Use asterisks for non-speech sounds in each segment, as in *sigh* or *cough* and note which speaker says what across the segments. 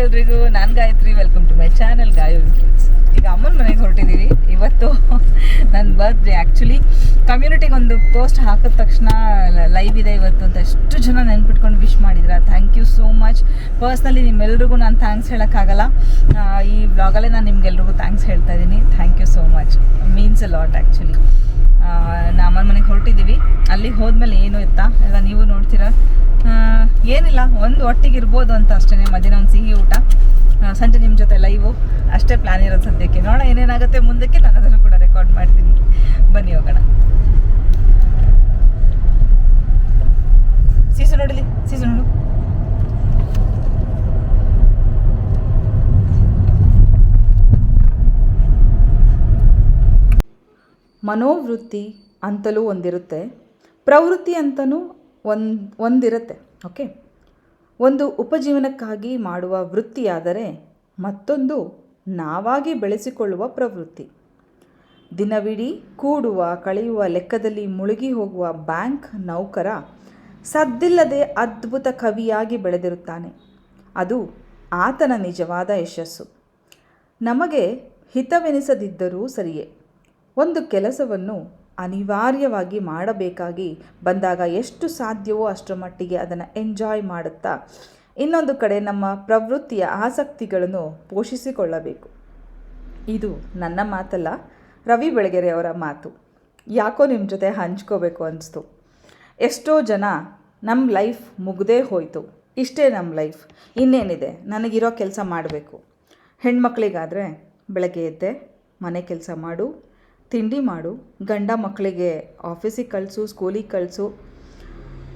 Speaker 1: ಎಲ್ರಿಗೂ, ನಾನು Gayathri welcome to my channel Gayu ವಿಕ್ಲಿಟ್ಸ್ ಈಗ ಅಮ್ಮನ ಮನೆಗೆ ಹೊರಟಿದ್ದೀವಿ ಇವತ್ತು ನನ್ನ ಬರ್ತ್ಡೇ ಆ್ಯಕ್ಚುಲಿ ಕಮ್ಯುನಿಟಿಗೆ ಒಂದು ಪೋಸ್ಟ್ ಹಾಕಿದ ತಕ್ಷಣ ಲೈವ್ ಇದೆ ಇವತ್ತು ಅಂತ ಎಷ್ಟು ಜನ ನೆನ್ಪಿಟ್ಕೊಂಡು ವಿಶ್ ಮಾಡಿದ್ರ. Thank you so much personally ನಿಮ್ಮೆಲ್ರಿಗೂ ನಾನು ಥ್ಯಾಂಕ್ಸ್ ಹೇಳೋಕ್ಕಾಗಲ್ಲ. ಈ ಬ್ಲಾಗಲ್ಲೇ ನಾನು ನಿಮ್ಗೆಲ್ರಿಗೂ ಥ್ಯಾಂಕ್ಸ್ ಹೇಳ್ತಾ ಇದ್ದೀನಿ thank you so much means a lot actually ಅಮ್ಮನ ಮನೆಗೆ ಹೊರಟಿದ್ದೀವಿ ಅಲ್ಲಿಗೆ ಹೋದ್ಮೇಲೆ ಏನು ಇತ್ತಾ? ಎಲ್ಲ ನೀವು ನೋಡ್ತೀರಾ? ಏನಿಲ್ಲ, ಒಂದು ಒಟ್ಟಿಗೆ ಇರ್ಬೋದು ಅಂತ ಅಷ್ಟೇ ಮಧ್ಯಾಹ್ನ ಒಂದು ಸಿಹಿ ಊಟ. ಸಂಜೆ ನಿಮ್ಮ ಜೊತೆ ಲೈವು ಅಷ್ಟೇ ಪ್ಲ್ಯಾನ್ ಇರೋದು ಸದ್ಯಕ್ಕೆ. ನೋಡೋಣ ಏನೇನಾಗುತ್ತೆ ಮುಂದಕ್ಕೆ. ನಾನು ಅದನ್ನು ಕೂಡ ರೆಕಾರ್ಡ್ ಮಾಡ್ತೀನಿ. ಬನ್ನಿ ಹೋಗೋಣ. ಸೀಸು ನೋಡಲಿ? ಸೀಸು ನೋಡು. ಮನೋವೃತ್ತಿ ಅಂತಲೂ ಒಂದಿರುತ್ತೆ. ಪ್ರವೃತ್ತಿ ಅಂತಲೂ ಒಂದು, ಒಂದಿರುತ್ತೆ ಓಕೆ ಒಂದು ಉಪಜೀವನಕ್ಕಾಗಿ ಮಾಡುವ ವೃತ್ತಿಯಾದರೆ ಮತ್ತೊಂದು ನಾವಾಗಿ ಬೆಳೆಸಿಕೊಳ್ಳುವ ಪ್ರವೃತ್ತಿ. ದಿನವಿಡೀ ಕೂಡುವ, ಕಳೆಯುವ, ಲೆಕ್ಕದಲ್ಲಿ ಮುಳುಗಿ ಹೋಗುವ ಬ್ಯಾಂಕ್ ನೌಕರ ಸದ್ದಿಲ್ಲದೆ ಅದ್ಭುತ ಕವಿಯಾಗಿ ಬೆಳೆದಿರುತ್ತಾನೆ. ಅದು ಆತನ ನಿಜವಾದ ಯಶಸ್ಸು. ನಮಗೆ ಹಿತವೆನಿಸದಿದ್ದರೂ ಸರಿಯೇ. ಒಂದು ಕೆಲಸವನ್ನು ಅನಿವಾರ್ಯವಾಗಿ ಮಾಡಬೇಕಾಗಿ ಬಂದಾಗ ಎಷ್ಟು ಸಾಧ್ಯವೋ ಅಷ್ಟರ ಮಟ್ಟಿಗೆ ಅದನ್ನು ಎಂಜಾಯ್ ಮಾಡುತ್ತಾ ಇನ್ನೊಂದು ಕಡೆ ನಮ್ಮ ಪ್ರವೃತ್ತಿಯ ಆಸಕ್ತಿಗಳನ್ನು ಪೋಷಿಸಿಕೊಳ್ಳಬೇಕು. ಇದು ನನ್ನ ಮಾತಲ್ಲ, ರವಿ ಬೆಳಗೆರೆ ಅವರ ಮಾತು. ಯಾಕೋ ನಿಮ್ಮ ಜೊತೆ ಹಂಚ್ಕೋಬೇಕು ಅನಿಸ್ತು. ಎಷ್ಟೋ ಜನ ನಮ್ಮ ಲೈಫ್ ಮುಗ್ದೇ ಹೋಯಿತು. ಇಷ್ಟೇ ನಮ್ಮ ಲೈಫ್. ಇನ್ನೇನಿದೆ? ನನಗಿರೋ ಕೆಲಸ ಮಾಡಬೇಕು. ಹೆಣ್ಮಕ್ಳಿಗಾದರೆ ಬೆಳಗ್ಗೆ ಎದ್ದೆ ಮನೆ ಕೆಲಸ ಮಾಡು ತಿಂಡಿ ಮಾಡು, ಗಂಡ ಮಕ್ಕಳಿಗೆ ಆಫೀಸಿಗೆ ಕಳಿಸು ಸ್ಕೂಲಿಗೆ ಕಳಿಸು.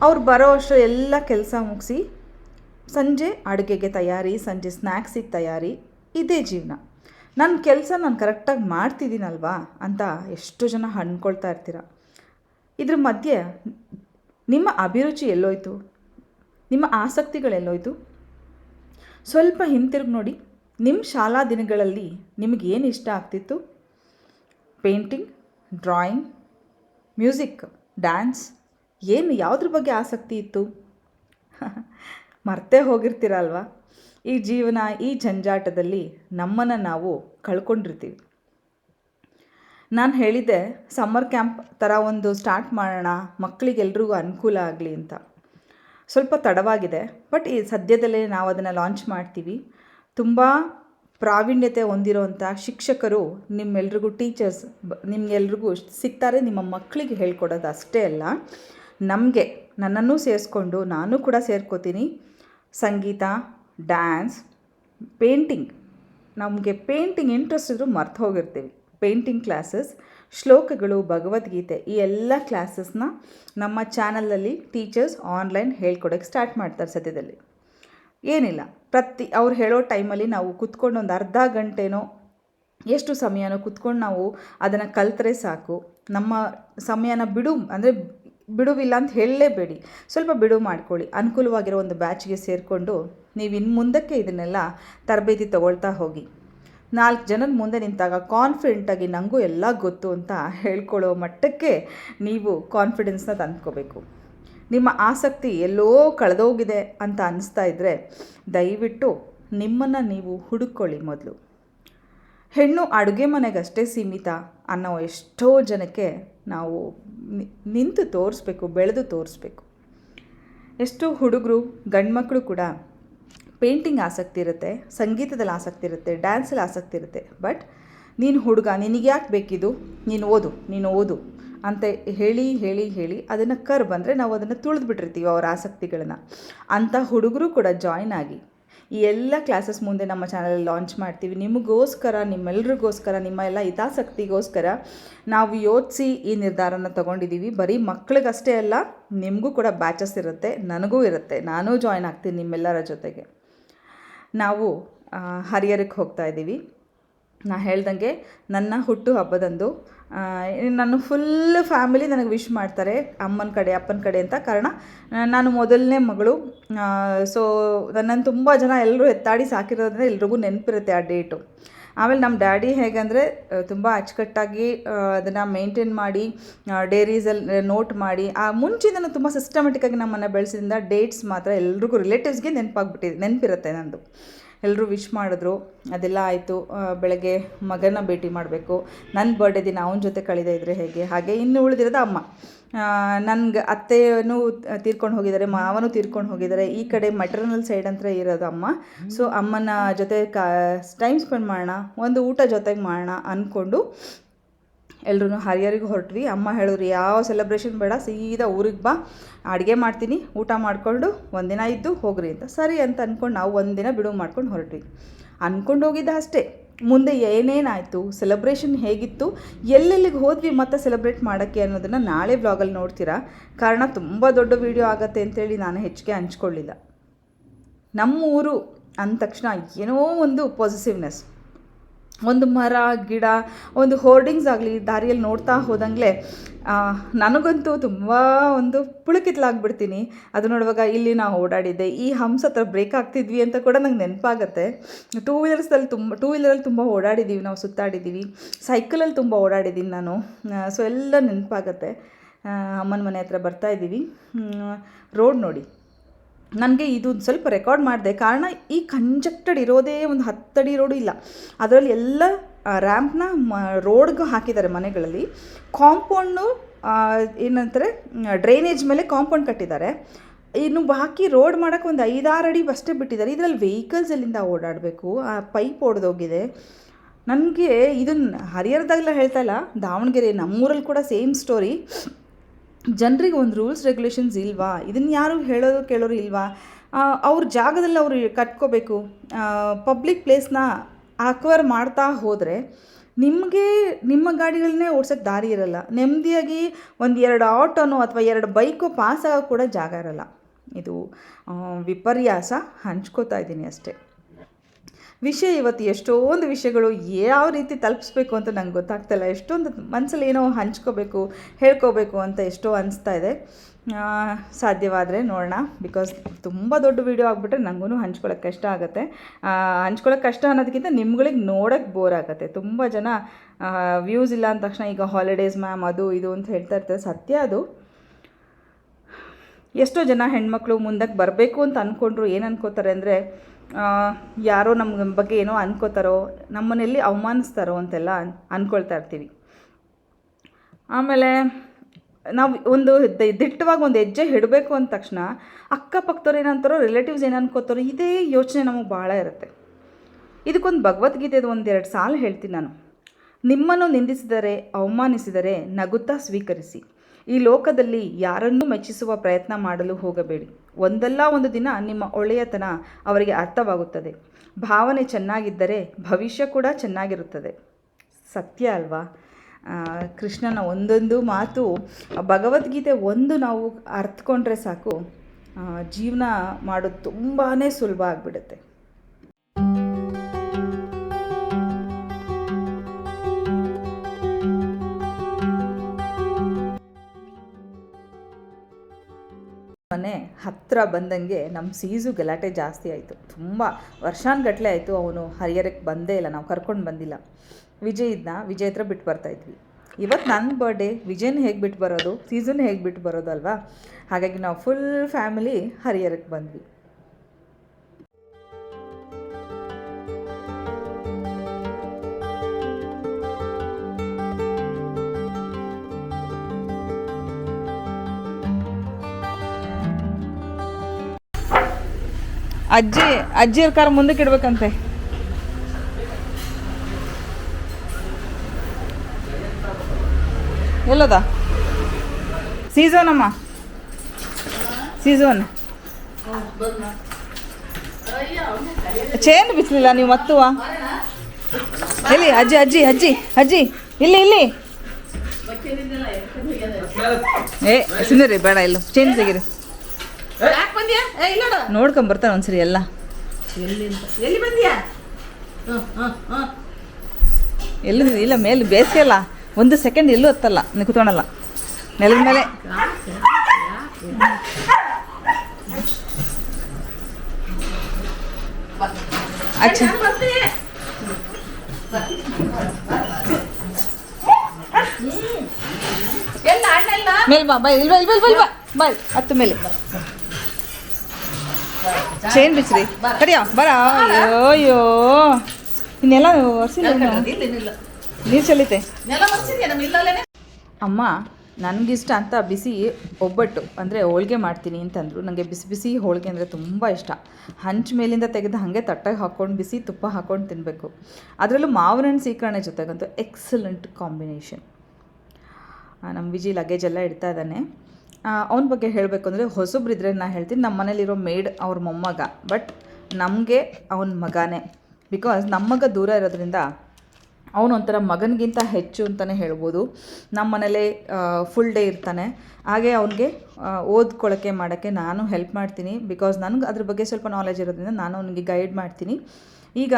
Speaker 1: ಅವ್ರು ಬರೋ ಅಷ್ಟು ಎಲ್ಲ ಕೆಲಸ ಮುಗಿಸಿ ಸಂಜೆ ಅಡುಗೆಗೆ ತಯಾರಿ, ಸಂಜೆ ಸ್ನ್ಯಾಕ್ಸಿಗೆ ತಯಾರಿ, ಇದೇ ಜೀವನ. ನನ್ನ ಕೆಲಸ ನಾನು ಕರೆಕ್ಟಾಗಿ ಮಾಡ್ತಿದ್ದೀನಲ್ವಾ ಅಂತ ಎಷ್ಟು ಜನ ಅಂದ್ಕೊಳ್ತಾ ಇರ್ತೀರ. ಇದ್ರ ಮಧ್ಯೆ ನಿಮ್ಮ ಅಭಿರುಚಿ ಎಲ್ಲೋಯ್ತು? ನಿಮ್ಮ ಆಸಕ್ತಿಗಳೆಲ್ಲೋಯ್ತು ಸ್ವಲ್ಪ ಹಿಂತಿರುಗಿ ನೋಡಿ ನಿಮ್ಮ ಶಾಲಾ ದಿನಗಳಲ್ಲಿ ನಿಮಗೇನು ಇಷ್ಟ ಆಗ್ತಿತ್ತು? ಪೇಂಟಿಂಗ್ ಡ್ರಾಯಿಂಗ್ ಮ್ಯೂಸಿಕ್ ಡ್ಯಾನ್ಸ್ ಏನು ಯಾವುದ್ರ ಬಗ್ಗೆ ಆಸಕ್ತಿ ಇತ್ತು? *laughs* ಮರ್ತೇ ಹೋಗಿರ್ತೀರಲ್ವಾ? ಈ ಜೀವನ, ಈ ಜಂಜಾಟದಲ್ಲಿ ನಮ್ಮನ್ನು ನಾವು ಕಳ್ಕೊಂಡಿರ್ತೀವಿ. ನಾನು ಹೇಳಿದ್ದೆ ಸಮ್ಮರ್ ಕ್ಯಾಂಪ್ ಥರ ಒಂದು ಸ್ಟಾರ್ಟ್ ಮಾಡೋಣ ಮಕ್ಕಳಿಗೆಲ್ರಿಗೂ ಅನುಕೂಲ ಆಗಲಿ ಅಂತ. ಸ್ವಲ್ಪ ತಡವಾಗಿದೆ ಬಟ್ ಈ ಸದ್ಯದಲ್ಲೇ ನಾವು ಅದನ್ನು ಲಾಂಚ್ ಮಾಡ್ತೀವಿ. ತುಂಬ ಪ್ರಾವೀಣ್ಯತೆ ಹೊಂದಿರುವಂಥ ಶಿಕ್ಷಕರು ನಿಮ್ಮೆಲ್ರಿಗೂ ಟೀಚರ್ಸ್ ನಿಮ್ಗೆಲ್ರಿಗೂ ಸಿಗ್ತಾರೆ, ನಿಮ್ಮ ಮಕ್ಕಳಿಗೆ ಹೇಳ್ಕೊಡೋದು ಅಷ್ಟೇ ಅಲ್ಲ. ನಮಗೆ ನನ್ನನ್ನು ಸೇರಿಸ್ಕೊಂಡು ನಾನು ಕೂಡ ಸೇರ್ಕೋತೀನಿ. ಸಂಗೀತ ಡ್ಯಾನ್ಸ್ ಪೇಂಟಿಂಗ್ ನಮಗೆ ಪೇಂಟಿಂಗ್ ಇಂಟ್ರೆಸ್ಟ್ ಇದ್ದರೂ ಮರ್ತು ಹೋಗಿರ್ತೀವಿ. ಪೇಂಟಿಂಗ್ ಕ್ಲಾಸಸ್ ಶ್ಲೋಕಗಳು, ಭಗವದ್ಗೀತೆ ಈ ಎಲ್ಲ ಕ್ಲಾಸಸ್ನ ನಮ್ಮ ಚಾನಲಲ್ಲಿ ಟೀಚರ್ಸ್ ಆನ್ಲೈನ್ ಹೇಳ್ಕೊಡೋಕ್ಕೆ ಸ್ಟಾರ್ಟ್ ಮಾಡ್ತಾರೆ ಸದ್ಯದಲ್ಲಿ. ಏನಿಲ್ಲ. ಪ್ರತಿ, ಅವ್ರು ಹೇಳೋ ಟೈಮಲ್ಲಿ ನಾವು ಕುತ್ಕೊಂಡು ಒಂದು ಅರ್ಧ ಗಂಟೆನೋ ಎಷ್ಟು ಸಮಯನೋ ಕುತ್ಕೊಂಡು ನಾವು ಅದನ್ನು ಕಲ್ತರೆ ಸಾಕು. ನಮ್ಮ ಸಮಯನ ಬಿಡು, ಅಂದರೆ ಬಿಡುವಿಲ್ಲ ಅಂತ ಹೇಳಲೇಬೇಡಿ. ಸ್ವಲ್ಪ ಬಿಡುವು ಮಾಡ್ಕೊಳ್ಳಿ. ಅನುಕೂಲವಾಗಿರೋ ಒಂದು ಬ್ಯಾಚ್ಗೆ ಸೇರಿಕೊಂಡು ನೀವು ಇನ್ನು ಮುಂದಕ್ಕೆ ಇದನ್ನೆಲ್ಲ ತರಬೇತಿ ತಗೊಳ್ತಾ ಹೋಗಿ. ನಾಲ್ಕು ಜನದ ಮುಂದೆ ನಿಂತಾಗ ಕಾನ್ಫಿಡೆಂಟಾಗಿ ನನಗೂ ಎಲ್ಲ ಗೊತ್ತು ಅಂತ ಹೇಳ್ಕೊಳ್ಳೋ ಮಟ್ಟಕ್ಕೆ ನೀವು ಕಾನ್ಫಿಡೆನ್ಸ್ನ ತಂದ್ಕೋಬೇಕು. ನಿಮ್ಮ ಆಸಕ್ತಿ ಎಲ್ಲೋ ಕಳೆದೋಗಿದೆ ಅಂತ ಅನ್ನಿಸ್ತಾ ಇದ್ದರೆ ದಯವಿಟ್ಟು ನಿಮ್ಮನ್ನು ನೀವು ಹುಡುಕೊಳ್ಳಿ ಮೊದಲು. ಹೆಣ್ಣು ಅಡುಗೆ ಮನೆಗಷ್ಟೇ ಸೀಮಿತ ಅನ್ನೋ ಎಷ್ಟೋ ಜನಕ್ಕೆ ನಾವು ನಿಂತು ತೋರಿಸ್ಬೇಕು, ಬೆಳೆದು ತೋರಿಸ್ಬೇಕು. ಎಷ್ಟು ಹುಡುಗರು, ಗಂಡ್ಮಕ್ಳು ಕೂಡ ಪೇಂಟಿಂಗ್ ಆಸಕ್ತಿ ಇರುತ್ತೆ, ಸಂಗೀತದಲ್ಲಿ ಆಸಕ್ತಿ ಇರುತ್ತೆ, ಡ್ಯಾನ್ಸಲ್ಲಿ ಆಸಕ್ತಿ ಇರುತ್ತೆ, ಬಟ್ ನೀನು ಹುಡುಗ ನಿನಗೆ ಯಾಕೆ ಬೇಕಿದು? ನೀನು ಓದು ನೀನು ಓದು. ಅಂತ ಹೇಳಿ ಹೇಳಿ ಹೇಳಿ ಅದನ್ನು ಕರ್ ಬಂದರೆ ನಾವು ಅದನ್ನು ತುಳಿದು ಬಿಟ್ಟಿರ್ತೀವಿ ಅವರ ಆಸಕ್ತಿಗಳನ್ನ. ಅಂಥ ಹುಡುಗರು ಕೂಡ ಜಾಯ್ನ್ ಆಗಿ ಈ ಎಲ್ಲ ಕ್ಲಾಸಸ್ ಮುಂದೆ ನಮ್ಮ ಚಾನಲಲ್ಲಿ ಲಾಂಚ್ ಮಾಡ್ತೀವಿ. ನಿಮಗೋಸ್ಕರ ನಿಮ್ಮೆಲ್ಲರಿಗೋಸ್ಕರ ನಿಮ್ಮ ಎಲ್ಲ ಹಿತಾಸಕ್ತಿಗೋಸ್ಕರ ನಾವು ಯೋಚಿಸಿ ಈ ನಿರ್ಧಾರನ ತೊಗೊಂಡಿದ್ದೀವಿ ಬರೀ ಮಕ್ಳಿಗಷ್ಟೇ ಅಲ್ಲ, ನಿಮಗೂ ಕೂಡ ಬ್ಯಾಚಸ್ ಇರುತ್ತೆ, ನನಗೂ ಇರುತ್ತೆ. ನಾನೂ ಜಾಯ್ನ್ ಆಗ್ತೀನಿ ನಿಮ್ಮೆಲ್ಲರ ಜೊತೆಗೆ. ನಾವು ಹರಿಹರಕ್ಕೆ ಹೋಗ್ತಾ ಇದ್ದೀವಿ. ನಾ ಹೇಳ್ದಂಗೆ ನನ್ನ ಹುಟ್ಟು ಹಬ್ಬದಂದು ನನ್ನ ಫುಲ್ ಫ್ಯಾಮಿಲಿ ನನಗೆ ವಿಶ್ ಮಾಡ್ತಾರೆ ಅಮ್ಮನ ಕಡೆ, ಅಪ್ಪನ ಕಡೆ ಅಂತ. ಕಾರಣ ನಾನು ಮೊದಲನೇ ಮಗಳು. ಸೊ ನನ್ನನ್ನು ತುಂಬ ಜನ ಎಲ್ಲರೂ ಎತ್ತಾಡಿ ಸಾಕಿರೋದ್ರಿಂದ ಎಲ್ರಿಗೂ ನೆನಪಿರುತ್ತೆ ಆ ಡೇಟು ಆಮೇಲೆ ನಮ್ಮ ಡ್ಯಾಡಿ ಹೇಗಂದರೆ ತುಂಬ ಅಚ್ಚುಕಟ್ಟಾಗಿ ಅದನ್ನು ಮೇಂಟೈನ್ ಮಾಡಿ ಡೇರೀಸಲ್ಲಿ ನೋಟ್ ಮಾಡಿ, ಆ, ಮುಂಚಿಂದನೂ ತುಂಬ ಸಿಸ್ಟಮೆಟಿಕ್ಕಾಗಿ ನಮ್ಮನ್ನು ಬೆಳೆಸಿದ್ರಿಂದ ಡೇಟ್ಸ್ ಮಾತ್ರ ಎಲ್ರಿಗೂ ರಿಲೇಟಿವ್ಸ್ಗೆ ನೆನಪಾಗ್ಬಿಟ್ಟಿದೆ, ನೆನಪಿರುತ್ತೆ ನಂದು. ಎಲ್ಲರೂ ವಿಶ್ ಮಾಡಿದ್ರು. ಅದೆಲ್ಲ ಆಯಿತು. ಬೆಳಗ್ಗೆ ಮಗನ ಭೇಟಿ ಮಾಡಬೇಕು. ನನ್ನ ಬರ್ಡೇ ದಿನ ಅವನ ಜೊತೆ ಕಳೆದೇ ಇದ್ದರೆ ಹೇಗೆ? ಹಾಗೆ ಇನ್ನು ಉಳಿದಿರೋದು ಅಮ್ಮ. ನನಗೆ ಅತ್ತೆಯೂ ತೀರ್ಕೊಂಡು ಹೋಗಿದ್ದಾರೆ, ಮಾವನು ತೀರ್ಕೊಂಡು ಹೋಗಿದ್ದಾರೆ. ಈ ಕಡೆ ಮಟರ್ನಲ್ ಸೈಡ್ ಅಂತ ಇರೋದು ಅಮ್ಮ. ಸೊ ಅಮ್ಮನ ಜೊತೆ ಕಾ ಟೈಮ್ ಸ್ಪೆಂಡ್ ಮಾಡೋಣ. ಒಂದು ಊಟ ಜೊತೆಗೆ ಮಾಡೋಣ ಅಂದ್ಕೊಂಡು ಎಲ್ರೂ ಹರಿಹರಿಗೆ ಹೊರಟ್ವಿ. ಅಮ್ಮ ಹೇಳಿದ್ರು, ಯಾವ ಸೆಲೆಬ್ರೇಷನ್ ಬೇಡ, ಸೀದಾ ಊರಿಗೆ ಬಾ, ಅಡುಗೆ ಮಾಡ್ತೀನಿ, ಊಟ ಮಾಡಿಕೊಂಡು ಒಂದಿನ ಇದ್ದು ಹೋಗ್ರಿ ಅಂತ. ಸರಿ ಅಂತ ಅಂದ್ಕೊಂಡು ನಾವು ಒಂದಿನ ಬಿಡುವು ಮಾಡ್ಕೊಂಡು ಹೊರಟ್ವಿ. ಅಂದ್ಕೊಂಡು ಹೋಗಿದ್ದ ಅಷ್ಟೇ. ಮುಂದೆ ಏನೇನಾಯಿತು ಸೆಲೆಬ್ರೇಷನ್ ಹೇಗಿತ್ತು, ಎಲ್ಲೆಲ್ಲಿಗೆ ಹೋದ್ವಿ ಮತ್ತೆ ಸೆಲೆಬ್ರೇಟ್ ಮಾಡೋಕ್ಕೆ ಅನ್ನೋದನ್ನು ನಾಳೆ ಬ್ಲಾಗಲ್ಲಿ ನೋಡ್ತೀರಾ. ಕಾರಣ ತುಂಬ ದೊಡ್ಡ ವೀಡಿಯೋ ಆಗತ್ತೆ ಅಂತೇಳಿ ನಾನು ಹೆಚ್ಚಿಗೆ ಹಂಚ್ಕೊಳ್ಳಿಲ್ಲ. ನಮ್ಮ ಊರು ಅಂದ ತಕ್ಷಣ ಏನೋ ಒಂದು ಪಾಸಿಟಿವ್ನೆಸ್ ಒಂದು ಮರ, ಗಿಡ, ಒಂದು ಹೋರ್ಡಿಂಗ್ಸ್ ಆಗಲಿ ದಾರಿಯಲ್ಲಿ ನೋಡ್ತಾ ಹೋದಂಗೆ ನನಗಂತೂ ತುಂಬ ಒಂದು ಪುಳಕಿತ್ಲಾಗ್ಬಿಡ್ತೀನಿ. ಅದು ನೋಡುವಾಗ ಇಲ್ಲಿ ನಾವು ಓಡಾಡಿದ್ದೆ. ಈ ಹಂಸ ಹತ್ರ ಬ್ರೇಕ್ ಆಗ್ತಿದ್ವಿ ಅಂತ ಕೂಡ ನಂಗೆ ನೆನಪಾಗತ್ತೆ. ಟೂ ವೀಲರ್ಸಲ್ಲಿ ತುಂಬ ಟೂ ವೀಲರಲ್ಲಿ ತುಂಬ ಓಡಾಡಿದ್ದೀವಿ ನಾವು ಸುತ್ತಾಡಿದ್ದೀವಿ ಸೈಕಲಲ್ಲಿ ತುಂಬ ಓಡಾಡಿದ್ದೀನಿ ನಾನು. ಸೊ ಎಲ್ಲ ನೆನಪಾಗತ್ತೆ. ಅಮ್ಮನ ಮನೆ ಹತ್ರ ಬರ್ತಾ ಇದ್ದೀವಿ ರೋಡ್ ನೋಡಿ. ನನಗೆ ಇದು ಸ್ವಲ್ಪ ರೆಕಾರ್ಡ್ ಮಾಡಿದೆ. ಕಾರಣ ಈ ಕಂಜೆಕ್ಟೆಡ್ ಇರೋದೇ ಒಂದು ಹತ್ತಡಿ ರೋಡು ಇಲ್ಲ. ಅದರಲ್ಲಿ ಎಲ್ಲ ರ್ಯಾಂಪ್ನ ಮ ರೋಡ್ಗೆ ಹಾಕಿದ್ದಾರೆ ಮನೆಗಳಲ್ಲಿ. ಕಾಂಪೌಂಡು ಏನಂತಾರೆ ಡ್ರೈನೇಜ್ ಮೇಲೆ ಕಾಂಪೌಂಡ್ ಕಟ್ಟಿದ್ದಾರೆ. ಇನ್ನು ಬಾಕಿ ರೋಡ್ ಮಾಡೋಕ್ಕೆ ಒಂದು ಐದಾರು ಅಡಿ ಅಷ್ಟೇ ಬಿಟ್ಟಿದ್ದಾರೆ. ಇದರಲ್ಲಿ ವೆಹಿಕಲ್ಸ್ ಎಲ್ಲಿಂದ ಓಡಾಡಬೇಕು? ಆ ಪೈಪ್ ಒಡೆದೋಗಿದೆ. ನನಗೆ ಇದನ್ನು ಹರಿಹರದಾಗೆಲ್ಲ ಹೇಳ್ತಾ ಇಲ್ಲ. ದಾವಣಗೆರೆ ನಮ್ಮೂರಲ್ಲಿ ಕೂಡ ಸೇಮ್ ಸ್ಟೋರಿ ಜನರಿಗೆ ಒಂದು ರೂಲ್ಸ್ ರೆಗ್ಯುಲೇಷನ್ಸ್ ಇಲ್ವಾ? ಇದನ್ನು ಯಾರು ಹೇಳೋರು ಕೇಳೋರು ಇಲ್ವಾ? ಅವ್ರ ಜಾಗದಲ್ಲಿ ಅವರು ಕಟ್ಕೋಬೇಕು. ಪಬ್ಲಿಕ್ ಪ್ಲೇಸ್ನ ಆಕ್ವರ್ ಮಾಡ್ತಾ ಹೋದರೆ ನಿಮಗೆ, ನಿಮ್ಮ ಗಾಡಿಗಳನ್ನೇ ಓಡ್ಸೋಕ್ಕೆ ದಾರಿ ಇರಲ್ಲ. ನೆಮ್ಮದಿಯಾಗಿ ಒಂದು ಎರಡು ಆಟೋನೋ ಅಥವಾ ಎರಡು ಬೈಕು ಪಾಸ್ ಆಗೋ ಕೂಡ ಜಾಗ ಇರಲ್ಲ. ಇದು ವಿಪರ್ಯಾಸ ಹಂಚ್ಕೋತಾ ಇದ್ದೀನಿ ಅಷ್ಟೇ. ವಿಷಯ ಇವತ್ತು ಎಷ್ಟೊಂದು ವಿಷಯಗಳು ಯಾವ ರೀತಿ ತಲುಪಿಸ್ಬೇಕು ಅಂತ ನಂಗೆ ಗೊತ್ತಾಗ್ತಾಯಿಲ್ಲ ಎಷ್ಟೊಂದು ಮನಸ್ಸಲ್ಲಿ ಏನೋ ಹಂಚ್ಕೋಬೇಕು, ಹೇಳ್ಕೋಬೇಕು ಅಂತ ಎಷ್ಟೋ ಅನಿಸ್ತಾ ಇದೆ. ಸಾಧ್ಯವಾದರೆ ನೋಡೋಣ. ಬಿಕಾಸ್ ತುಂಬ ದೊಡ್ಡ ವೀಡಿಯೋ ಆಗಿಬಿಟ್ರೆ ನನಗೂ ಹಂಚ್ಕೊಳ್ಳೋಕೆ ಕಷ್ಟ ಆಗುತ್ತೆ. ಹಂಚ್ಕೊಳ್ಳೋಕೆ ಕಷ್ಟ ಅನ್ನೋದಕ್ಕಿಂತ ನಿಮ್ಗಳಿಗೆ ನೋಡೋಕ್ಕೆ ಬೋರ್ ಆಗುತ್ತೆ. ತುಂಬ ಜನ ವ್ಯೂಸ್ ಇಲ್ಲ ಅಂದ ತಕ್ಷಣ ಈಗ ಹಾಲಿಡೇಸ್ ಮ್ಯಾಮ್ ಅದು ಇದು ಅಂತ ಹೇಳ್ತಾ ಇರ್ತಾರೆ. ಸತ್ಯ ಅದು. ಎಷ್ಟೋ ಜನ ಹೆಣ್ಮಕ್ಳು ಮುಂದಕ್ಕೆ ಬರಬೇಕು ಅಂತ ಅಂದ್ಕೊಂಡ್ರು ಏನು ಅನ್ಕೋತಾರೆ ಅಂದರೆ ಯಾರೋ ನಮ್ಮ ಬಗ್ಗೆ ಏನೋ ಅನ್ಕೋತಾರೋ, ನಮ್ಮನೆಯಲ್ಲಿ ಅವಮಾನಿಸ್ತಾರೋ ಅಂತೆಲ್ಲ ಅಂದ್ಕೊಳ್ತಾ ಇರ್ತೀವಿ. ಆಮೇಲೆ ನಾವು ಒಂದು ದಿಟ್ಟವಾಗಿ ಒಂದು ಹೆಜ್ಜೆ ಇಡಬೇಕು ಅಂದ ತಕ್ಷಣ ಅಕ್ಕಪಕ್ಕದವ್ರು ಏನಂತಾರೋ ರಿಲೇಟಿವ್ಸ್ ಏನು ಅನ್ಕೋತಾರೋ, ಇದೇ ಯೋಚನೆ ನಮಗೆ ಭಾಳ ಇರುತ್ತೆ. ಇದಕ್ಕೊಂದು ಭಗವದ್ಗೀತೆದು ಒಂದೆರಡು ಸಾಲು ಹೇಳ್ತೀನಿ ನಾನು. ನಿಮ್ಮನ್ನು ನಿಂದಿಸಿದರೆ, ಅವಮಾನಿಸಿದರೆ ನಗುತ್ತಾ ಸ್ವೀಕರಿಸಿ. ಈ ಲೋಕದಲ್ಲಿ ಯಾರನ್ನೂ ಮೆಚ್ಚಿಸುವ ಪ್ರಯತ್ನ ಮಾಡಲು ಹೋಗಬೇಡಿ. ಒಂದಲ್ಲ ಒಂದು ದಿನ ನಿಮ್ಮ ಒಳ್ಳೆಯತನ ಅವರಿಗೆ ಅರ್ಥವಾಗುತ್ತದೆ. ಭಾವನೆ ಚೆನ್ನಾಗಿದ್ದರೆ ಭವಿಷ್ಯ ಕೂಡ ಚೆನ್ನಾಗಿರುತ್ತದೆ. ಸತ್ಯ ಅಲ್ವಾ? ಕೃಷ್ಣನ ಒಂದೊಂದು ಮಾತು, ಭಗವದ್ಗೀತೆ ಒಂದು ನಾವು ಅರ್ಥಕೊಂಡ್ರೆ ಸಾಕು ಜೀವನ ಮಾಡೋದು ತುಂಬಾ ಸುಲಭ ಆಗಿಬಿಡುತ್ತೆ. ಮನೆ ಹತ್ತಿರ ಬಂದಂಗೆ ನಮ್ಮ ಸೀಸು ಗಲಾಟೆ ಜಾಸ್ತಿ ಆಯಿತು. ತುಂಬ ವರ್ಷಾನುಗಟ್ಲೆ ಆಯಿತು ಅವನು ಹರಿಹರಕ್ಕೆ ಬಂದೇ ಇಲ್ಲ, ನಾವು ಕರ್ಕೊಂಡು ಬಂದಿಲ್ಲ. ವಿಜಯ್ ಇದ್ನ, ವಿಜಯ್ ಹತ್ರ ಬಿಟ್ಟು ಬರ್ತಾಯಿದ್ವಿ ಇವತ್ತು ನನ್ನ ಬರ್ಡೇ ವಿಜಯನ ಹೇಗೆ ಬಿಟ್ಟು ಬರೋದು ಸೀಸನ್ ಹೇಗೆ ಬಿಟ್ಟು ಬರೋದು ಅಲ್ವಾ? ಹಾಗಾಗಿ ನಾವು ಫುಲ್ ಫ್ಯಾಮಿಲಿ ಹರಿಹರಕ್ಕೆ ಬಂದ್ವಿ. ಅಜ್ಜಿ ಅಜ್ಜಿ ಕಾರ್ ಮುಂದಕ್ಕೆ ಇಡ್ಬೇಕಂತೆ. ಎಲ್ಲದ? ಸೀಸನ್ ಅಮ್ಮ. ಸೀಸೋನ್ ಚೇನ್ ಬಿಚ್ಚಲಿಲ್ಲ ನೀವು ಮತ್ತುವ? ಎಲ್ಲಿ, ಅಜ್ಜಿ ಅಜ್ಜಿ ಅಜ್ಜಿ ಅಜ್ಜಿ, ಇಲ್ಲಿ ಇಲ್ಲಿ. ಏ, ಸುಂದರಿ, ಬೇಡ, ಇಲ್ಲ ಚೇನ್ ತೆಗೀರಿ. ನೋಡ್ಕೊಂಡ್ ಬರ್ತಾರೆ ಒಂದ್ಸರಿ ಎಲ್ಲ.
Speaker 2: ಎಲ್ಲಿ ಬಂದ್ಯಾ?
Speaker 1: ಎಲ್ಲೂ ಇಲ್ಲ ಮೇಲೆ ಬೇಸಿಗೆ ಅಲ್ಲ. ಒಂದು ಸೆಕೆಂಡ್ ಎಲ್ಲೂ ಹತ್ತಲ್ಲ. ನೀವು ಕೂತ್ಕೊಳಲ್ಲ ನೆಲದ ಮೇಲೆ. ಅಚ್ಚ.
Speaker 2: ಎಲ್ಲ ಅಣ್ಣ
Speaker 1: ಮೇಲೆ ಬಾ ಬಾಯ್ ಇಲ್ವಾ ಇಲ್ವಾ ಇಲ್ವಾ ಇಲ್ವಾ ಬಾಯ್ ಹತ್ತು ಮೇಲೆ. ಚೇನ್ ಬಿಚ್ರಿ ಕರಿಯ ಬರ. ಅಯ್ಯೋ ಇನ್ನೆಲ್ಲ
Speaker 2: ವರ್ಷ
Speaker 1: ನೀರು ಚೆಲ್ಲೈತೆ. ಅಮ್ಮ ನನಗಿಷ್ಟ ಅಂತ ಬಿಸಿ ಒಬ್ಬಟ್ಟು ಅಂದರೆ ಹೋಳಿಗೆ ಮಾಡ್ತೀನಿ ಅಂತಂದರು. ನನಗೆ ಬಿಸಿ ಬಿಸಿ ಹೋಳಿಗೆ ಅಂದರೆ ತುಂಬ ಇಷ್ಟ. ಹಂಚ್ ಮೇಲಿಂದ ತೆಗೆದು ಹಾಗೆ ತಟ್ಟೆಗೆ ಹಾಕ್ಕೊಂಡು ಬಿಸಿ ತುಪ್ಪ ಹಾಕ್ಕೊಂಡು ತಿನ್ನಬೇಕು ಅದರಲ್ಲೂ ಮಾವಿನ ಹಣ್ಣು ಸೀಕರಣೆ ಜೊತೆಗಂತೂ ಎಕ್ಸಲೆಂಟ್ ಕಾಂಬಿನೇಷನ್ ನಮ್ಮ ವಿಜಿ ಲಗೇಜ್ ಎಲ್ಲ ಇಡ್ತಾ ಇದ್ದಾನೆ. ಅವನ ಬಗ್ಗೆ ಹೇಳಬೇಕು ಅಂದರೆ ಹೊಸಬ್ರಿದ್ರೆ ನಾನು ಹೇಳ್ತೀನಿ ನಮ್ಮ ಮನೇಲಿರೋ ಮೇಡ್ ಅವ್ರ ಮೊಮ್ಮಗ ಬಟ್ ನಮಗೆ ಅವನ ಮಗನೇ. ಬಿಕಾಸ್ ನಮ್ಮ ದೂರ ಇರೋದ್ರಿಂದ ಅವನೊಂಥರ ಮಗನಿಗಿಂತ ಹೆಚ್ಚು ಅಂತಲೇ ಹೇಳ್ಬೋದು. ನಮ್ಮ ಮನೇಲೇ ಫುಲ್ ಡೇ ಇರ್ತಾನೆ. ಹಾಗೆ ಅವನಿಗೆ ಓದ್ಕೊಳ್ಳೋಕ್ಕೆ ಮಾಡೋಕ್ಕೆ ನಾನು ಹೆಲ್ಪ್ ಮಾಡ್ತೀನಿ. ಬಿಕಾಸ್ ನನಗೆ ಅದ್ರ ಬಗ್ಗೆ ಸ್ವಲ್ಪ ನಾಲೆಜ್ ಇರೋದ್ರಿಂದ ನಾನು ಅವನಿಗೆ ಗೈಡ್ ಮಾಡ್ತೀನಿ. ಈಗ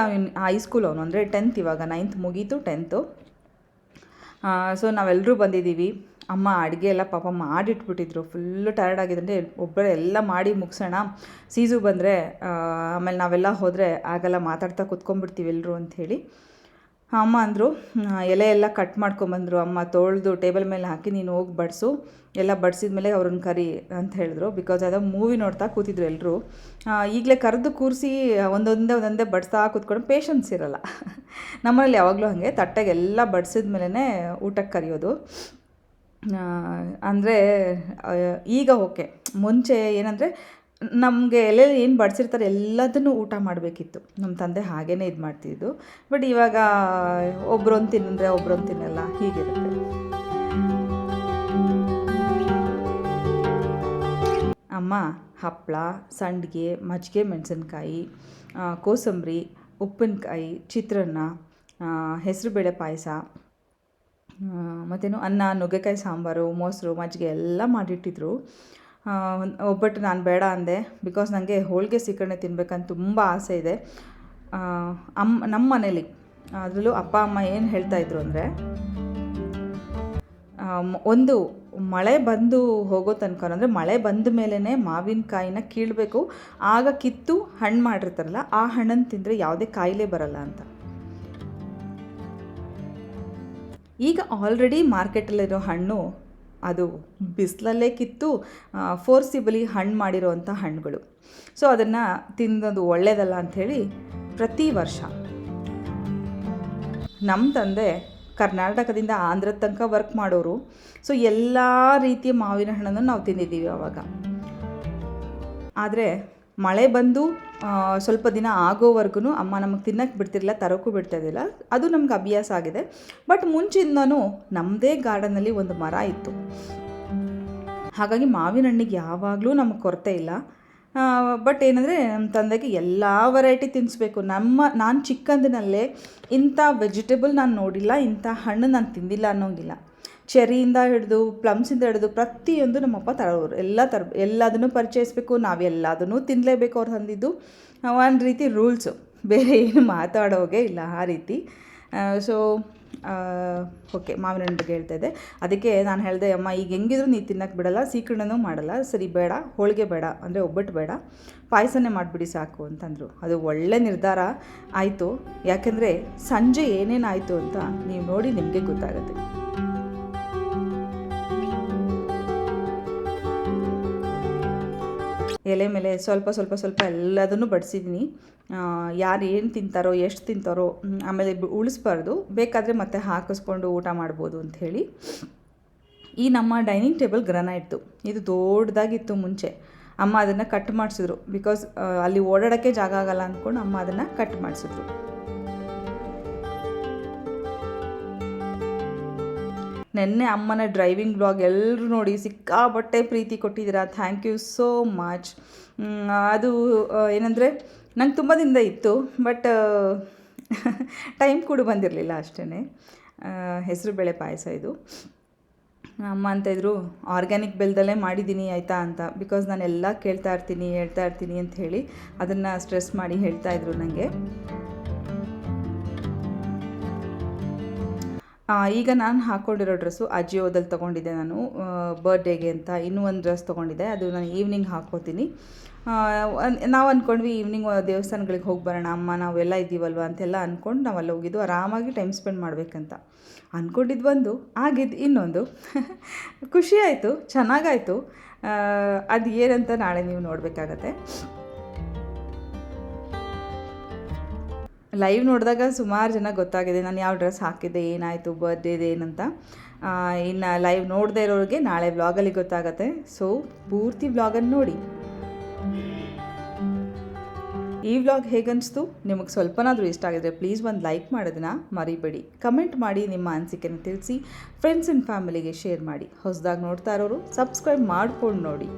Speaker 1: ಹೈಸ್ಕೂಲ್ ಅವನು ಅಂದರೆ ಟೆಂತ್ ಇವಾಗ ನೈನ್ತ್ ಮುಗೀತು ಟೆಂತು ಸೊ ನಾವೆಲ್ಲರೂ ಬಂದಿದ್ದೀವಿ. ಅಮ್ಮ ಅಡುಗೆ ಎಲ್ಲ ಪಾಪ ಮಾಡಿಟ್ಬಿಟ್ಟಿದ್ರು. ಫುಲ್ಲು ಟಯರ್ಡ್ ಆಗಿದ್ರೆ ಒಬ್ಬರೇ ಎಲ್ಲ ಮಾಡಿ ಮುಗಿಸೋಣ. ಸೀಸು ಬಂದರೆ ಆಮೇಲೆ ನಾವೆಲ್ಲ ಹೋದರೆ ಆಗೆಲ್ಲ ಮಾತಾಡ್ತಾ ಕುತ್ಕೊಂಡ್ಬಿಡ್ತೀವಿ ಎಲ್ಲರೂ ಅಂಥೇಳಿ ಅಮ್ಮ ಅಂದರು ಎಲೆ ಎಲ್ಲ ಕಟ್ ಮಾಡ್ಕೊಂಬಂದರು. ಅಮ್ಮ ತೊಳೆದು ಟೇಬಲ್ ಮೇಲೆ ಹಾಕಿ ನೀನು ಹೋಗಿ ಬಡಿಸು. ಎಲ್ಲ ಬಡಿಸಿದ ಮೇಲೆ ಅವ್ರನ್ನ ಕರಿ ಅಂತ ಹೇಳಿದ್ರು ಬಿಕಾಸ್ ಅದು ಮೂವಿ ನೋಡ್ತಾ ಕೂತಿದ್ರು ಎಲ್ಲರೂ ಈಗಲೇ ಕರೆದು ಕೂರಿಸಿ ಒಂದೊಂದೇ ಒಂದೊಂದೇ ಬಡಿಸ್ತಾ ಕೂತ್ಕೊಂಡು ಪೇಷನ್ಸ್ ಇರೋಲ್ಲ. ನಮ್ಮಲ್ಲಿ ಯಾವಾಗಲೂ ಹಾಗೆ. ತಟ್ಟೆಗೆಲ್ಲ ಬಡಿಸಿದ ಮೇಲೇ ಊಟಕ್ಕೆ ಕರೆಯೋದು. ಅಂದರೆ ಈಗ ಓಕೆ. ಮುಂಚೆ ಏನಂದರೆ, ನಮಗೆ ಎಲ್ಲೆಲ್ಲಿ ಏನು ಬಡಿಸಿರ್ತಾರೆ ಎಲ್ಲದನ್ನು ಊಟ ಮಾಡಬೇಕಿತ್ತು. ನಮ್ಮ ತಂದೆ ಹಾಗೇ ಇದು ಮಾಡ್ತಿದ್ದು. ಬಟ್ ಇವಾಗ ಒಬ್ರೊಂದು ತಿನ್ನಂದ್ರೆ ಒಬ್ರೊಂದು ತಿನ್ನಲ್ಲ, ಹೀಗಿರುತ್ತೆ. ಅಮ್ಮ ಹಪ್ಪಳ ಸಂಡಿಗೆ, ಮಜ್ಜಿಗೆ, ಮೆಣಸಿನ್ಕಾಯಿ ಕೋಸಂಬರಿ, ಉಪ್ಪಿನಕಾಯಿ, ಚಿತ್ರಾನ್ನ ಹೆಸರುಬೇಳೆ ಪಾಯಸ ಮತ್ತೇನು ಅನ್ನ, ನುಗ್ಗೆಕಾಯಿ ಸಾಂಬಾರು, ಮೊಸರು, ಮಜ್ಜಿಗೆ ಎಲ್ಲ ಮಾಡಿಟ್ಟಿದ್ರು. ಒಬ್ಬಟ್ಟು ನಾನು ಬೇಡ ಅಂದೆ. ಬಿಕಾಸ್ ನನಗೆ ಹೋಳಿಗೆ ಸೀಕರಣೆ ತಿನ್ಬೇಕಂತ ತುಂಬ ಆಸೆ ಇದೆ. ಅಮ್ಮ ನಮ್ಮ ಮನೇಲಿ, ಅದರಲ್ಲೂ ಅಪ್ಪ, ಅಮ್ಮ ಏನು ಹೇಳ್ತಾಯಿದ್ರು ಅಂದರೆ ಒಂದು ಮಳೆ ಬಂದು ಹೋಗೋ ತನಕ ಅಂದರೆ ಮಳೆ ಬಂದ ಮೇಲೇ ಮಾವಿನಕಾಯಿನ ಕೀಳಬೇಕು. ಆಗ ಕಿತ್ತು ಹಣ್ಣು ಮಾಡಿರ್ತಾರಲ್ಲ, ಆ ಹಣ್ಣನ್ನು ತಿಂದರೆ ಯಾವುದೇ ಕಾಯಿಲೆ ಬರಲ್ಲ ಅಂತ. ಈಗ ಆಲ್ರೆಡಿ ಮಾರ್ಕೆಟಲ್ಲಿರೋ ಹಣ್ಣು, ಅದು ಬಿಸಿಲಲ್ಲೇ ಕಿತ್ತು ಫೋರ್ಸಿಬಲಿ ಹಣ್ಣು ಮಾಡಿರೋವಂಥ ಹಣ್ಣುಗಳು. ಸೊ ಅದನ್ನು ತಿನ್ನೋದು ಒಳ್ಳೆಯದಲ್ಲ ಅಂಥೇಳಿ ಪ್ರತಿ ವರ್ಷ. ನಮ್ಮ ತಂದೆ ಕರ್ನಾಟಕದಿಂದ ಆಂಧ್ರದ ತನಕ ವರ್ಕ್ ಮಾಡೋರು. ಸೊ ಎಲ್ಲ ರೀತಿಯ ಮಾವಿನ ಹಣ್ಣನ್ನು ನಾವು ತಿಂದಿದ್ದೀವಿ ಆವಾಗ ಆದರೆ ಮಳೆ ಬಂದು ಸ್ವಲ್ಪ ದಿನ ಆಗೋವರೆಗೂ ಅಮ್ಮ ನಮಗೆ ತಿನ್ನಕ್ಕೆ ಬಿಡ್ತಿರಲಿಲ್ಲ ತರೋಕ್ಕೂ ಬಿಡ್ತಾ ಇದ್ದಿಲ್ಲ ಅದು ನಮ್ಗೆ ಅಭ್ಯಾಸ ಆಗಿದೆ. ಬಟ್ ಮುಂಚಿಂದನೂ ನಮ್ಮದೇ ಗಾರ್ಡನಲ್ಲಿ ಒಂದು ಮರ ಇತ್ತು. ಹಾಗಾಗಿ ಮಾವಿನ ಹಣ್ಣಿಗೆ ಯಾವಾಗಲೂ ನಮಗೆ ಕೊರತೆ ಇಲ್ಲ. ಬಟ್ ಏನಂದರೆ ನಮ್ಮ ತಂದೆಗೆ ಎಲ್ಲ ವೆರೈಟಿ ತಿನ್ನಿಸ್ಬೇಕು ನಮ್ಮ, ನಾನು ಚಿಕ್ಕಂದಿನಲ್ಲೇ ಇಂಥ ವೆಜಿಟೇಬಲ್ ನಾನು ನೋಡಿಲ್ಲ, ಇಂಥ ಹಣ್ಣು ನಾನು ತಿಂದಿಲ್ಲ ಅನ್ನೋಂಗಿಲ್ಲ. ಚೆರಿಯಿಂದ ಹಿಡಿದು ಪ್ಲಮ್ಸಿಂದ ಹಿಡಿದು ಪ್ರತಿಯೊಂದು ನಮ್ಮಪ್ಪ ತರೋರು. ಎಲ್ಲ ತರ, ಎಲ್ಲದನ್ನು ಪರಿಚಯಿಸ್ಬೇಕು ನಾವೆಲ್ಲದನ್ನು ತಿನ್ನಲೇಬೇಕು ಅವ್ರು ತಂದಿದ್ದು. ಒಂದು ರೀತಿ ರೂಲ್ಸು ಬೇರೆ ಏನು ಮಾತಾಡೋಗೆ ಇಲ್ಲ ಆ ರೀತಿ. ಸೊ ಓಕೆ ಮಾವಿನ ಹಣ್ಣು ಹೇಳ್ತಾ ಇದ್ದೆ. ಅದಕ್ಕೆ ನಾನು ಹೇಳಿದೆ, ಅಮ್ಮ, ಈಗ ಹೆಂಗಿದ್ರು ನೀ ತಿನ್ನಕ್ಕೆ ಬಿಡಲ್ಲ ಸೀಕರಣನೂ ಮಾಡಲ್ಲ. ಸರಿ, ಬೇಡ, ಹೋಳಿಗೆ ಬೇಡ, ಅಂದರೆ ಒಬ್ಬಟ್ಟು ಬೇಡ. ಪಾಯಸನೇ ಮಾಡಿಬಿಡಿ ಸಾಕು, ಅಂತಂದರು. ಅದು ಒಳ್ಳೆ ನಿರ್ಧಾರ ಆಯಿತು. ಯಾಕೆಂದರೆ ಸಂಜೆ ಏನೇನಾಯಿತು ಅಂತ ನೀವು ನೋಡಿ ನಿಮಗೆ ಗೊತ್ತಾಗುತ್ತೆ. ಎಲೆ ಮೇಲೆ ಸ್ವಲ್ಪ ಸ್ವಲ್ಪ ಸ್ವಲ್ಪ ಎಲ್ಲದನ್ನು ಬಡಿಸಿದ್ದೀನಿ. ಯಾರು ಏನು ತಿಂತಾರೋ, ಎಷ್ಟು ತಿಂತಾರೋ ಆಮೇಲೆ ಉಳಿಸ್ಬಾರ್ದು. ಬೇಕಾದರೆ ಮತ್ತೆ ಹಾಕಿಸ್ಕೊಂಡು ಊಟ ಮಾಡ್ಬೋದು ಅಂಥೇಳಿ ಈ ನಮ್ಮ ಡೈನಿಂಗ್ ಟೇಬಲ್ ಗ್ರನೈಟ್ದು. ಇದು ದೊಡ್ಡದಾಗಿತ್ತು ಮುಂಚೆ. ಅಮ್ಮ ಅದನ್ನು ಕಟ್ ಮಾಡಿಸಿದ್ರು. ಬಿಕಾಸ್ ಅಲ್ಲಿ ಓಡಾಡೋಕ್ಕೆ ಜಾಗ ಆಗಲ್ಲ ಅಂದ್ಕೊಂಡು ಅಮ್ಮ ಅದನ್ನು ಕಟ್ ಮಾಡಿಸಿದ್ರು. ನೆನ್ನೆ ಅಮ್ಮನ ಡ್ರೈವಿಂಗ್ ಬ್ಲಾಗ್ ಎಲ್ಲರೂ ನೋಡಿ ಸಿಕ್ಕಾಬಟ್ಟೆ ಪ್ರೀತಿ ಕೊಟ್ಟಿದ್ದೀರಾ. ಥ್ಯಾಂಕ್ ಯು ಸೋ ಮಚ್ ಅದು ಏನಂದರೆ ನಂಗೆ ತುಂಬ ದಿನದ ಇತ್ತು ಬಟ್ ಟೈಮ್ *laughs* ಕೂಡ ಬಂದಿರಲಿಲ್ಲ ಅಷ್ಟೇ ಹೆಸರುಬೇಳೆ ಪಾಯಸ ಇದು. ಅಮ್ಮ ಅಂತ ಇದ್ರು ಆರ್ಗ್ಯಾನಿಕ್ ಬೆಲ್ದಲ್ಲೇ ಮಾಡಿದ್ದೀನಿ ಆಯಿತಾ ಅಂತ ಬಿಕಾಸ್ ನಾನು ಎಲ್ಲ ಕೇಳ್ತಾ ಇರ್ತೀನಿ, ಹೇಳ್ತಾ ಇರ್ತೀನಿ ಅಂತ ಹೇಳಿ ಅದನ್ನು ಸ್ಟ್ರೆಸ್ ಮಾಡಿ ಹೇಳ್ತಾ ಇದ್ರು ನನಗೆ ಈಗ ನಾನು ಹಾಕ್ಕೊಂಡಿರೋ ಡ್ರೆಸ್ಸು ಅಜಿಯೋದಲ್ಲಿ ತೊಗೊಂಡಿದ್ದೆ ನಾನು. ಬರ್ಡೇಗೆ ಅಂತ ಇನ್ನೂ ಒಂದು ಡ್ರೆಸ್ ತೊಗೊಂಡಿದ್ದೆ. ಅದು ನಾನು ಈವ್ನಿಂಗ್ ಹಾಕ್ಕೋತೀನಿ. ನಾವು ಅಂದ್ಕೊಂಡ್ವಿ ಈವ್ನಿಂಗ್ ದೇವಸ್ಥಾನಗಳಿಗೆ ಹೋಗಿ ಬರೋಣ, ಅಮ್ಮ ನಾವೆಲ್ಲ ಇದ್ದೀವಲ್ವ ಅಂತೆಲ್ಲ ಅಂದ್ಕೊಂಡು ನಾವು ಹೋಗಿದ್ದು. ಆರಾಮಾಗಿ ಟೈಮ್ ಸ್ಪೆಂಡ್ ಮಾಡಬೇಕಂತ. ಅಂದ್ಕೊಂಡಿದ್ದು ಒಂದು ಆಗಿದ್ದು ಇನ್ನೊಂದು. *laughs* ಖುಷಿ ಆಯಿತು, ಚೆನ್ನಾಗಾಯಿತು. ಅದು ಏನಂತ ನಾಳೆ ನೀವು ನೋಡಬೇಕಾಗತ್ತೆ. ಲೈವ್ ನೋಡಿದಾಗ ಸುಮಾರು ಜನ ಗೊತ್ತಾಗಿದೆ, ನಾನು ಯಾವ ಡ್ರೆಸ್ ಹಾಕಿದ್ದೆ, ಏನಾಯಿತು ಬರ್ಡೇದು ಏನಂತ? ಇನ್ನು ಲೈವ್ ನೋಡದೇ ಇರೋರಿಗೆ ನಾಳೆ ವ್ಲಾಗಲ್ಲಿ ಗೊತ್ತಾಗತ್ತೆ. ಸೊ ಪೂರ್ತಿ ವ್ಲಾಗನ್ನು ನೋಡಿ. ಈ ವ್ಲಾಗ್ ಹೇಗನ್ನಿಸ್ತು ನಿಮಗೆ ಸ್ವಲ್ಪನಾದರೂ ಇಷ್ಟ ಆಗಿದ್ರೆ ಪ್ಲೀಸ್ ಒಂದು ಲೈಕ್ ಮಾಡೋದನ್ನ ಮರಿಬೇಡಿ. ಕಮೆಂಟ್ ಮಾಡಿ ನಿಮ್ಮ ಅನಿಸಿಕೆನ ತಿಳಿಸಿ ಫ್ರೆಂಡ್ಸ್ ಆ್ಯಂಡ್ ಫ್ಯಾಮಿಲಿಗೆ ಶೇರ್ ಮಾಡಿ. ಹೊಸದಾಗಿ ನೋಡ್ತಾ ಇರೋರು ಸಬ್ಸ್ಕ್ರೈಬ್ ಮಾಡ್ಕೊಂಡು ನೋಡಿ.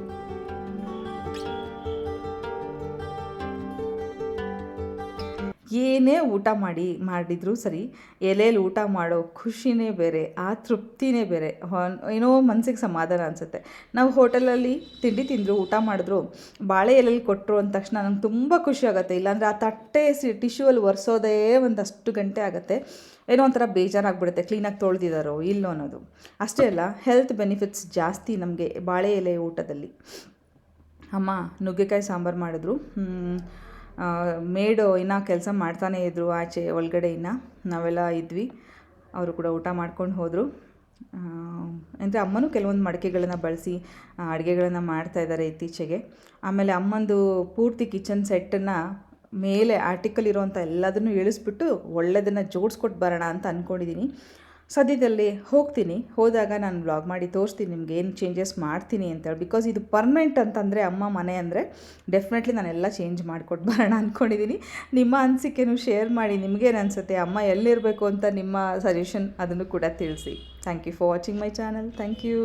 Speaker 1: ಏನೇ ಊಟ ಮಾಡಿ, ಮಾಡಿದರೂ ಸರಿ ಎಲೆಯಲ್ಲಿ ಊಟ ಮಾಡೋ ಖುಷಿನೇ ಬೇರೆ, ಆ ತೃಪ್ತಿನೇ ಬೇರೆ ಏನೋ ಮನಸ್ಸಿಗೆ ಸಮಾಧಾನ ಅನಿಸುತ್ತೆ. ನಾವು ಹೋಟೆಲಲ್ಲಿ ತಿಂಡಿ ತಿಂದರು, ಊಟ ಮಾಡಿದ್ರು, ಬಾಳೆ ಎಲೆಯಲ್ಲಿ ಕೊಟ್ಟರು ಅಂದ ತಕ್ಷಣ ನಂಗೆ ತುಂಬ ಖುಷಿ ಆಗುತ್ತೆ. ಇಲ್ಲಾಂದರೆ ಆ ತಟ್ಟೆ ಸಿ ಟಿಶ್ಯೂವಲ್ಲಿ ಒರೆಸೋದೇ ಒಂದಷ್ಟು ಗಂಟೆ ಆಗುತ್ತೆ. ಏನೋ ಒಂಥರ ಬೇಜಾರಾಗ್ಬಿಡುತ್ತೆ, ಕ್ಲೀನಾಗಿ ತೊಳೆದಿದ್ದಾರೋ ಇಲ್ಲೋ ಅನ್ನೋದು. ಅಷ್ಟೇ ಅಲ್ಲ, ಹೆಲ್ತ್ ಬೆನಿಫಿಟ್ಸ್ ಜಾಸ್ತಿ ನಮಗೆ ಬಾಳೆ ಎಲೆ ಊಟದಲ್ಲಿ. ಅಮ್ಮ, ನುಗ್ಗೆಕಾಯಿ ಸಾಂಬಾರು ಮಾಡಿದ್ರು. ಮೇಡು ಇನ್ನೂ ಕೆಲಸ ಮಾಡ್ತಾನೇ ಇದ್ದರು ಆಚೆ ಒಳಗಡೆ ಇನ್ನು. ನಾವೆಲ್ಲ ಇದ್ವಿ. ಅವರು ಕೂಡ ಊಟ ಮಾಡ್ಕೊಂಡು ಹೋದರು. ಅಂದರೆ ಅಮ್ಮನೂ ಕೆಲವೊಂದು ಮಡಿಕೆಗಳನ್ನು ಬಳಸಿ ಅಡುಗೆಗಳನ್ನು ಮಾಡ್ತಾ ಇದ್ದಾರೆ ಇತ್ತೀಚೆಗೆ. ಆಮೇಲೆ ಅಮ್ಮಂದು ಪೂರ್ತಿ ಕಿಚನ್ ಸೆಟ್ಟನ್ನು ಮೇಲೆ ಆರ್ಟಿಕಲ್ ಇರೋವಂಥ ಎಲ್ಲದನ್ನು ಇಳಿಸ್ಬಿಟ್ಟು ಒಳ್ಳೆಯದನ್ನು ಜೋಡಿಸ್ಕೊಟ್ಟು ಬರೋಣ ಅಂತ ಅಂದ್ಕೊಂಡಿದ್ದೀನಿ ಸದ್ಯದಲ್ಲೇ ಹೋಗ್ತೀನಿ. ಹೋದಾಗ ನಾನು ವ್ಲಾಗ್ ಮಾಡಿ ತೋರಿಸ್ತೀನಿ ನಿಮ್ಗೆ ಏನು ಚೇಂಜಸ್ ಮಾಡ್ತೀನಿ ಅಂತೇಳಿ ಬಿಕಾಸ್ ಇದು ಪರ್ಮನೆಂಟ್ ಅಂತಂದರೆ ಅಮ್ಮ, ಮನೆ ಅಂದರೆ ಡೆಫಿನೆಟ್ಲಿ ನಾನೆಲ್ಲ ಚೇಂಜ್ ಮಾಡಿಕೊಟ್ಟು ಬರೋಣ ಅಂದ್ಕೊಂಡಿದ್ದೀನಿ ನಿಮ್ಮ ಅನಿಸಿಕೆನೂ ಶೇರ್ ಮಾಡಿ ನಿಮಗೇನು ಅನಿಸುತ್ತೆ, ಅಮ್ಮ ಎಲ್ಲಿರಬೇಕು ಅಂತ ನಿಮ್ಮ ಸಜೆಷನ್ ಅದನ್ನು ಕೂಡ ತಿಳಿಸಿ. Thank you for watching my channel thank you